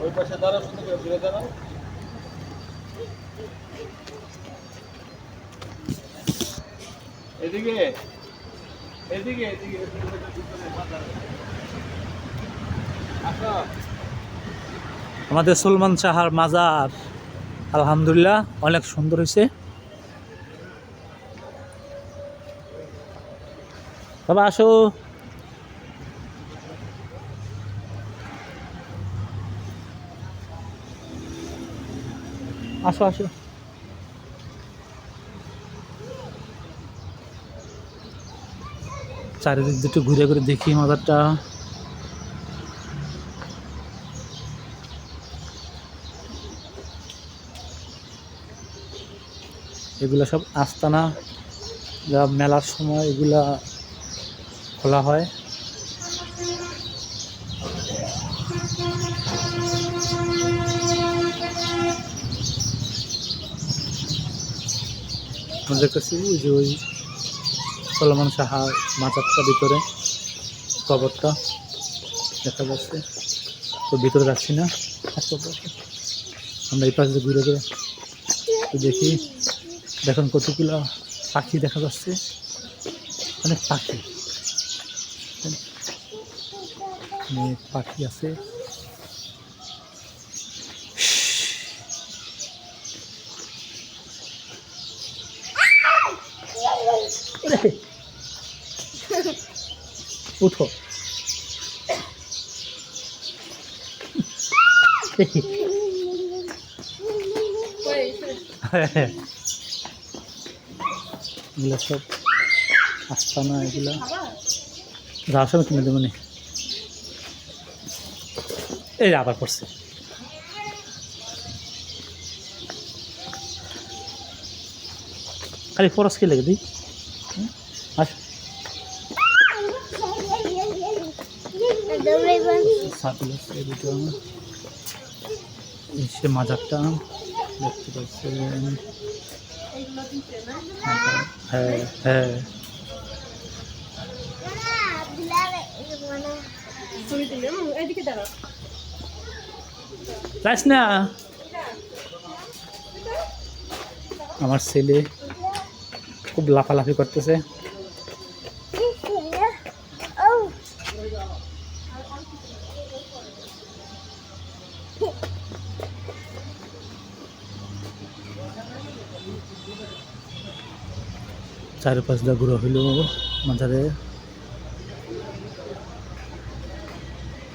ওই পাশে দাঁড়া সুন্দর করে ঘুরে দাঁড়াও এদিকে এদিকে এদিকে আমাদের সুলমান শাহার মাজার আলহামদুলিল্লাহ অনেক সুন্দর হয়েছে বাবা আসো আসো আসো। চারিদিক দুটো ঘুরে ঘুরে দেখি মাজারটা এগুলা সব আস্তানা, যা মেলার সময় এগুলা খোলা হয়। আমাদের কাছে ওই যে ওই সলমান সাহার মাচারটা ভিতরে, কবরটা দেখা যাচ্ছে। তো ভিতরে যাচ্ছি না। আমরা এই পাশে ঘুরে ঘুরে একটু দেখি। দেখুন কতগুলো পাখি দেখা যাচ্ছে। অনেক পাখি। পাখি আছে। উঠো। এগুলো সব আস্তানা, এগুলো। কিনে দেবো এই আবার পড়ছে। খালি ফরস কি লেগে দিই? আস। মাজারটা দেখতে পাচ্ছেন। হ্যাঁ হ্যাঁ। না। আমার ছেলে খুব লাফালাফি করতেছে। চারিপাশ পাঁচটা ঘুরা হইল মাঝারে